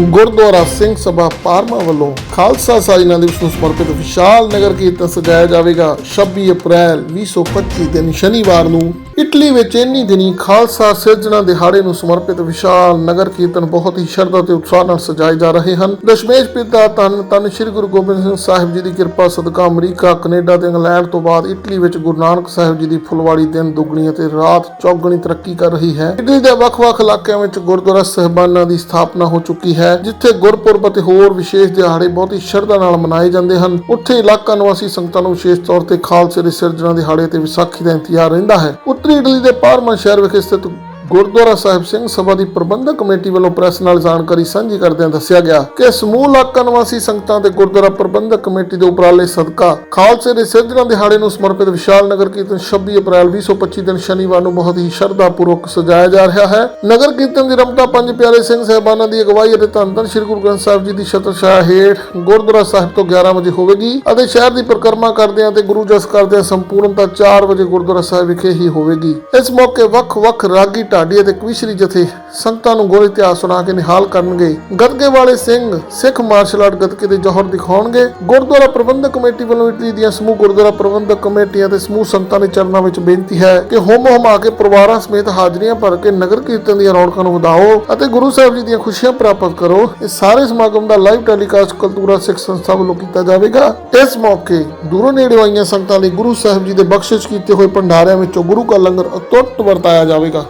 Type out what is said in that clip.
ਗੁਰਦੁਆਰਾ ਸਿੰਘ ਸਭਾ ਪਾਰਮਾ ਵੱਲੋਂ ਖਾਲਸਾ ਸਾਜਨਾ ਦਿਵਸ ਨੂੰ ਸਮਰਪਿਤ ਵਿਸ਼ਾਲ ਨਗਰ ਕੀਰਤਨ ਸਜਾਇਆ ਜਾਵੇਗਾ। 26 ਅਪ੍ਰੈਲ 2025 ਦਿਨ ਸ਼ਨੀਵਾਰ ਨੂੰ ਇਟਲੀ ਵਿੱਚ ਇੰਨੀ ਦਿਨੀ ਖਾਲਸਾ ਸਿਰਜਣਾ ਦਿਹਾੜੇ ਨੂੰ ਸਮਰਪਿਤ ਵਿਸ਼ਾਲ ਨਗਰ ਕੀਰਤਨ ਬਹੁਤ ਹੀ ਸ਼ਰਧਾ ਤੇ ਉਤਸ਼ਾਹ ਨਾਲ ਸਜਾਏ ਜਾ ਰਹੇ ਹਨ। ਦਸ਼ਮੇਸ਼ ਪਿਤਾ ਧੰਨ ਧੰਨ ਸ੍ਰੀ ਗੁਰੂ ਗੋਬਿੰਦ ਸਿੰਘ ਸਾਹਿਬ ਜੀ ਦੀ ਕਿਰਪਾ ਸਦਕਾ ਅਮਰੀਕਾ, ਕੈਨੇਡਾ ਤੇ ਇੰਗਲੈਂਡ ਤੋਂ ਬਾਅਦ ਇਟਲੀ ਵਿੱਚ ਗੁਰੂ ਨਾਨਕ ਸਾਹਿਬ ਜੀ ਦੀ ਫੁੱਲਵਾੜੀ ਦਿਨ ਦੁੱਗਣੀ ਅਤੇ ਰਾਤ ਚੌਗਣੀ ਤਰੱਕੀ ਕਰ ਰਹੀ ਹੈ। ਇਟਲੀ ਦੇ ਵੱਖ-ਵੱਖ ਇਲਾਕਿਆਂ ਵਿੱਚ ਗੁਰਦੁਆਰਾ ਸਹਿਬਾਨਾਂ ਦੀ ਸਥਾਪਨਾ ਹੋ ਚੁੱਕੀ ਹੈ। ਜਿੱਥੇ ਗੁਰਪੁਰਬ ਅਤੇ ਹੋਰ ਵਿਸ਼ੇਸ਼ ਦਿਹਾੜੇ ਬਹੁਤ ਹੀ ਸ਼ਰਧਾ ਨਾਲ ਮਨਾਏ ਜਾਂਦੇ ਹਨ। ਉੱਥੇ ਇਲਾਕਾ ਨਿਵਾਸੀ ਸੰਗਤਾਂ ਨੂੰ ਵਿਸ਼ੇਸ਼ ਤੌਰ ਤੇ ਖਾਲਸੇ ਦੇ ਸਿਰਜਣਾ ਦਿਹਾੜੇ ਤੇ ਵਿਸਾਖੀ ਦਾ ਇੰਤਜ਼ਾਰ ਰਹਿੰਦਾ ਹੈ। ਉੱਤਰੀ ਇਟਲੀ ਦੇ ਪਾਰਮਾ ਸ਼ਹਿਰ ਵਿਖੇ ਸਥਿਤ ਗੁਰਦੁਆਰਾ ਸਾਹਿਬ ਸਿੰਘ ਸਭਾ ਦੀ ਪ੍ਰਬੰਧਕ ਕਮੇਟੀ ਵੱਲੋਂ ਪ੍ਰੈਸ ਨਾਲ ਜਾਣਕਾਰੀ ਸਾਂਝੀ ਕਰਦਿਆਂ ਦੱਸਿਆ ਗਿਆ ਕਿ ਸਮੂਹ ਇਲਾਕਾ ਨਿਵਾਸੀ ਸੰਗਤਾਂ ਤੇ ਗੁਰਦੁਆਰਾ ਪ੍ਰਬੰਧਕ ਕਮੇਟੀ ਦੇ ਉਪਰਾਲੇ ਸਦਕਾ ਖਾਲਸੇ ਦੇ ਸਿਰਜਣਾ ਦਿਹਾੜੇ ਨੂੰ ਸਮਰਪਿਤ ਵਿਸ਼ਾਲ ਨਗਰ ਕੀਰਤਨ 26 ਅਪ੍ਰੈਲ 2025 ਦਿਨ ਸ਼ਨੀਵਾਰ ਨੂੰ ਬਹੁਤ ਹੀ ਸ਼ਰਧਾ ਸਜਾਇਆ ਜਾ ਰਿਹਾ ਹੈ। ਨਗਰ ਕੀਰਤਨ ਦੀ ਰਮਤਾ ਪੰਜ ਪਿਆਰੇ ਸਿੰਘ ਸਹਿਬਾਨਾਂ ਦੀ ਅਗਵਾਈ ਅਤੇ ਧੰਨ ਧੰਨ ਸ੍ਰੀ ਗੁਰੂ ਗ੍ਰੰਥ ਸਾਹਿਬ ਜੀ ਦੀ ਛਤਰਛਾਇਆ ਹੇਠ ਗੁਰਦੁਆਰਾ ਸਾਹਿਬ ਤੋਂ 11 ਵਜੇ ਹੋਵੇਗੀ ਅਤੇ ਸ਼ਹਿਰ ਦੀ ਪਰਿਕਰਮਾ ਕਰਦਿਆਂ ਤੇ ਗੁਰੂ ਜਸ ਕਰਦਿਆਂ ਸੰਪੂਰਨਤਾ 4 ਵਜੇ ਗੁਰਦੁਆਰਾ ਸਾਹਿਬ ਵਿਖੇ ਹੀ ਹੋਵੇਗੀ। ਇਸ ਮੌਕੇ ਵੱਖ-ਵੱਖ ਰਾਗੀ ਢਾਡੀ ਅਤੇ ਕਵਿਸ਼ਰੀ ਜਥੇ ਸੰਗਤਾਂ ਨੂੰ ਗੁਰ ਇਤਿਹਾਸ ਸੁਣਾ ਕੇ ਨਿਹਾਲ ਕਰਨਗੇ। ਗੱਤਕੇ ਵਾਲੇ ਸਿੰਘ, ਸਿੱਖ ਮਾਰਸ਼ਲ ਆਰਟ ਗੱਤਕੇ ਦੇ ਜੋਹਰ ਦਿਖਾਉਣਗੇ। ਗੁਰਦੁਆਰਾ ਪ੍ਰਬੰਧਕ ਕਮੇਟੀ ਵੱਲੋਂ ਇਟਲੀ ਦੀਆਂ ਸਮੂਹ ਗੁਰਦੁਆਰਾ ਪ੍ਰਬੰਧਕ ਕਮੇਟੀਆਂ ਤੇ ਸਮੂਹ ਸੰਗਤਾਂ ਦੇ ਚਰਨਾਂ ਵਿੱਚ ਬੇਨਤੀ ਹੈ ਕਿ ਹੋਮ ਹਮਾ ਕੇ ਪਰਿਵਾਰਾਂ ਸਮੇਤ ਹਾਜ਼ਰੀਆਂ ਭਰ ਕੇ ਨਗਰ ਕੀਰਤਨ ਦੀਆਂ ਰੌਣਕਾਂ ਨੂੰ ਵਧਾਓ ਅਤੇ ਗੁਰੂ ਸਾਹਿਬ ਜੀ ਦੀਆਂ ਖੁਸ਼ੀਆਂ ਪ੍ਰਾਪਤ ਕਰੋ। ਇਹ ਸਾਰੇ ਸਮਾਗਮ ਦਾ ਲਾਈਵ ਟੈਲੀਕਾਸਟ ਕਲਤੂਰਾ ਸਿੱਖ ਸੰਸਥਾ ਵੱਲੋਂ ਕੀਤਾ ਜਾਵੇਗਾ। ਇਸ ਮੌਕੇ ਦੂਰੋਂ ਨੇੜੇ ਆਈਆਂ ਸੰਗਤਾਂ ਲਈ ਗੁਰੂ ਸਾਹਿਬ ਜੀ ਦੇ ਬਖਸ਼ਿਸ਼ ਕੀਤੇ ਹੋਏ ਭੰਡਾਰਿਆਂ ਵਿੱਚੋਂ ਗੁਰੂ ਕਾ ਲੰਗਰ ਅਤੁੱਟ ਵਰਤਾਇਆ ਜਾਵੇਗਾ।